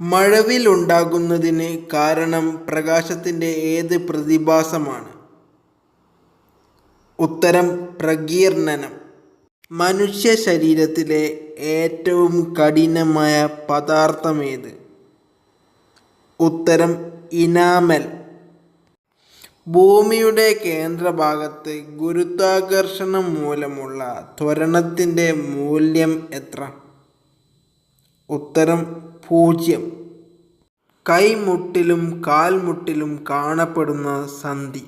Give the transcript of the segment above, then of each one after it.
മഴവില്ലുണ്ടാകുന്നതിന് കാരണം പ്രകാശത്തിന്റെ ഏത് പ്രതിഭാസമാണ്? ഉത്തരം പ്രകീർണനം മനുഷ്യ ശരീരത്തിലെ ഏറ്റവും കഠിനമായ പദാർത്ഥമേത്? ഉത്തരം ഇനാമൽ. ഭൂമിയുടെ കേന്ദ്രഭാഗത്ത് ഗുരുത്വാകർഷണം മൂലമുള്ള ത്വരണത്തിന്റെ മൂല്യം എത്ര? ഉത്തരം പൂജ്യം. കൈമുട്ടിലും കാൽമുട്ടിലും കാണപ്പെടുന്ന സന്ധി?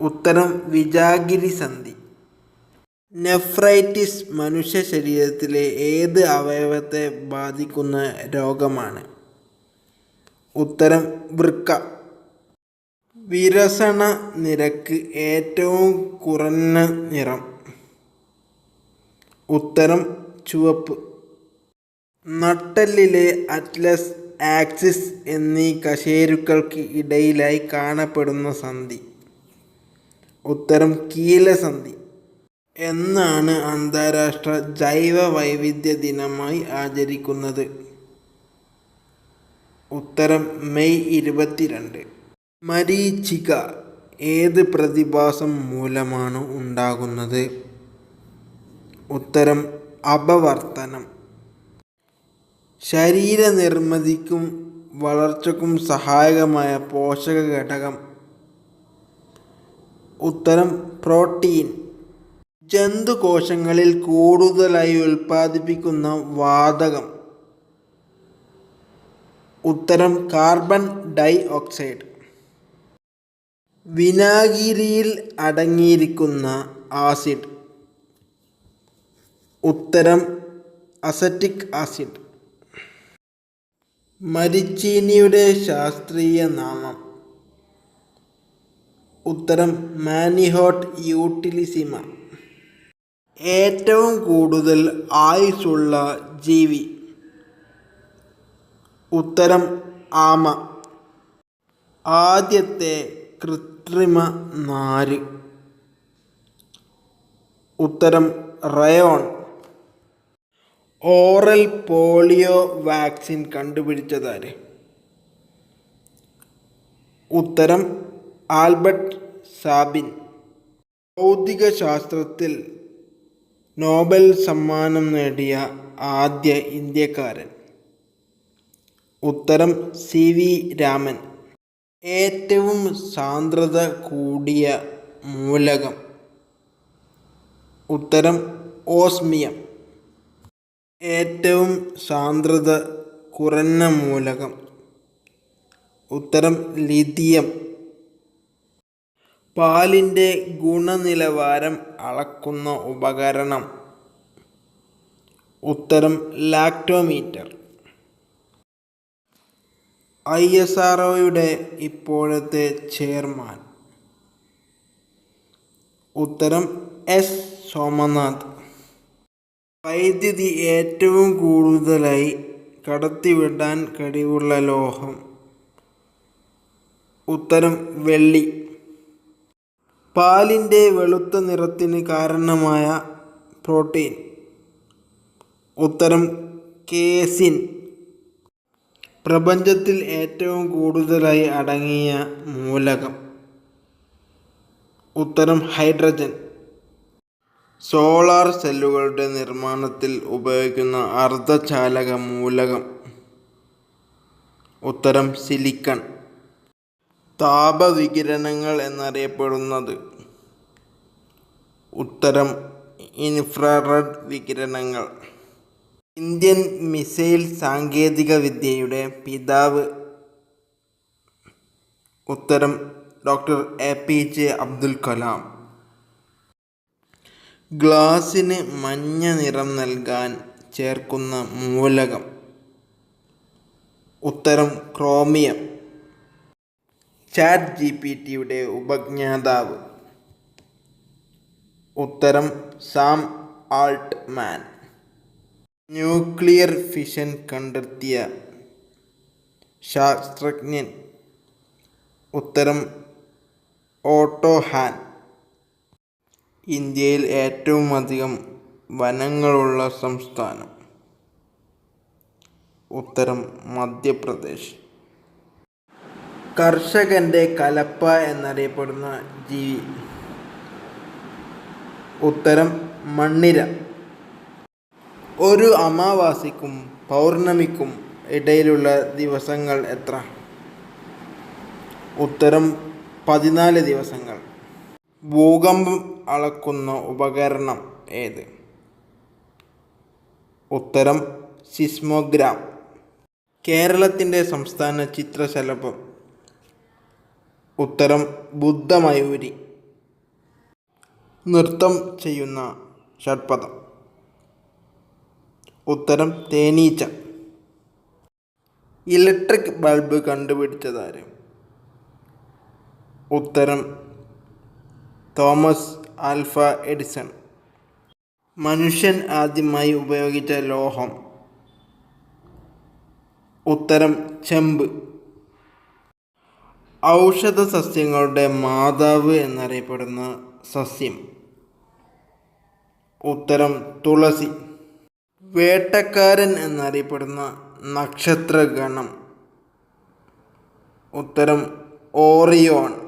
ഉത്തരം വിജാഗിരി സന്ധി നെഫ്രൈറ്റിസ് മനുഷ്യ ശരീരത്തിലെ ഏത് അവയവത്തെ ബാധിക്കുന്ന രോഗമാണ്? ഉത്തരം വൃക്ക. വിരസണ നിരക്ക് ഏറ്റവും കുറഞ്ഞ നിറം? ഉത്തരം ചുവപ്പ്. നട്ടെല്ലിലെ അറ്റ്ലസ്, ആക്സിസ് എന്നീ കശേരുക്കൾക്ക് ഇടയിലായി കാണപ്പെടുന്ന സന്ധി? ഉത്തരം കീലസന്ധി. എന്നാണ് അന്താരാഷ്ട്ര ജൈവ വൈവിധ്യ ദിനമായി ആചരിക്കുന്നത്? ഉത്തരം മെയ് ഇരുപത്തിരണ്ട്. മരീചിക ഏത് പ്രതിഭാസം മൂലമാണ് ഉണ്ടാകുന്നത്? ഉത്തരം അപവർത്തനം. ശരീരനിർമ്മിതിക്കും വളർച്ചയ്ക്കും സഹായകമായ പോഷക ഘടകം ഉത്തരം പ്രോട്ടീൻ. ജന്തുകോശങ്ങളിൽ കൂടുതലായി ഉൽപ്പാദിപ്പിക്കുന്ന വാതകം? ഉത്തരം കാർബൺ ഡൈ ഓക്സൈഡ്. വിനാഗിരിയിൽ അടങ്ങിയിരിക്കുന്ന ആസിഡ്? ഉത്തരം അസറ്റിക് ആസിഡ്. മരിച്ചീനിയുടെ ശാസ്ത്രീയ നാമം? ഉത്തരം മാനിഹോട്ട് യൂട്ടിലിസിമ. ഏറ്റവും കൂടുതൽ ആയുസ്സുള്ള ജീവി? ഉത്തരം ആമ. ആദ്യത്തെ കൃത്രിമ നാര്? ഉത്തരം റയോൺ. ഓറൽ പോളിയോ വാക്സിൻ കണ്ടുപിടിച്ചതാര്? ഉത്തരം ആൽബർട്ട് സാബിൻ. ഭൗതിക ശാസ്ത്രത്തിൽ നോബൽ സമ്മാനം നേടിയ ആദ്യ ഇന്ത്യക്കാരൻ? ഉത്തരം സി. വി. രാമൻ. ഏറ്റവും സാന്ദ്രത കൂടിയ മൂലകം? ഉത്തരം ഓസ്മിയം. ഏറ്റവും സാന്ദ്രത കുറഞ്ഞ മൂലകം? ഉത്തരം ലിഥിയം. പാലിന്റെ ഗുണനിലവാരം അളക്കുന്ന ഉപകരണം? ഉത്തരം ലാക്ടോമീറ്റർ. ഐ. എസ്. ആർ. ഒയുടെ ഇപ്പോഴത്തെ ചെയർമാൻ? ഉത്തരം എസ്. സോമനാഥ്. വൈദ്യുതി ഏറ്റവും കൂടുതലായി കടത്തിവിടാൻ കഴിവുള്ള ലോഹം? ഉത്തരം വെള്ളി. പാലിന്റെ വെളുത്ത നിറത്തിന് കാരണമായ പ്രോട്ടീൻ? ഉത്തരം കേസിൻ. പ്രപഞ്ചത്തിൽ ഏറ്റവും കൂടുതലായി അടങ്ങിയ മൂലകം? ഉത്തരം ഹൈഡ്രജൻ. സോളാർ സെല്ലുകളുടെ നിർമ്മാണത്തിൽ ഉപയോഗിക്കുന്ന അർദ്ധചാലക മൂലകം? ഉത്തരം സിലിക്കൺ. താപവികിരണങ്ങൾ എന്നറിയപ്പെടുന്നത്? ഉത്തരം ഇൻഫ്രാറെഡ് വികിരണങ്ങൾ. ഇന്ത്യൻ മിസൈൽ സാങ്കേതിക വിദ്യയുടെ പിതാവ്? ഉത്തരം doctor A. P. J. Abdul Kalam. ഗ്ലാസിന് മഞ്ഞ നിറം നൽകാൻ ചേർക്കുന്ന മൂലകം? ഉത്തരം ക്രോമിയം. ചാറ്റ് ജി പി ടിയുടെ ഉപജ്ഞാതാവ്? ഉത്തരം സാം ആൾട്ട്മാൻ. ന്യൂക്ലിയർ ഫിഷൻ കണ്ടെത്തിയ ശാസ്ത്രജ്ഞൻ? ഉത്തരം ഓട്ടോ ഹാൻ. ഇന്ത്യയിൽ ഏറ്റവുമധികം വനങ്ങളുള്ള സംസ്ഥാനം? ഉത്തരം മധ്യപ്രദേശ്. കർഷകന്റെ കലപ്പ എന്നറിയപ്പെടുന്ന ജീവി. ഉത്തരം മണ്ണിര. ഒരു അമാവാസിക്കും പൗർണമിക്കും ഇടയിലുള്ള ദിവസങ്ങൾ എത്ര? ഉത്തരം പതിനാല് ദിവസങ്ങൾ. ഭൂകമ്പം അളക്കുന്ന ഉപകരണം ഏത്? ഉത്തരം സിസ്മോഗ്രാം. കേരളത്തിന്റെ സംസ്ഥാന ചിത്രശലഭം. ഉത്തരം ബുദ്ധമയൂരി. നൃത്തം ചെയ്യുന്ന ഷഡ്പദം. ഉത്തരം തേനീച്ച. ഇലക്ട്രിക് ബൾബ് കണ്ടുപിടിച്ചതാര്? ഉത്തരം തോമസ് ആൽഫ എഡിസൺ. മനുഷ്യൻ ആദ്യമായി ഉപയോഗിച്ച ലോഹം. ഉത്തരം ചെമ്പ്. ഔഷധ സസ്യങ്ങളുടെ മാതാവ് എന്നറിയപ്പെടുന്ന സസ്യം. ഉത്തരം തുളസി. വേട്ടക്കാരൻ എന്നറിയപ്പെടുന്ന നക്ഷത്രഗണം. ഉത്തരം ഓറിയോൺ.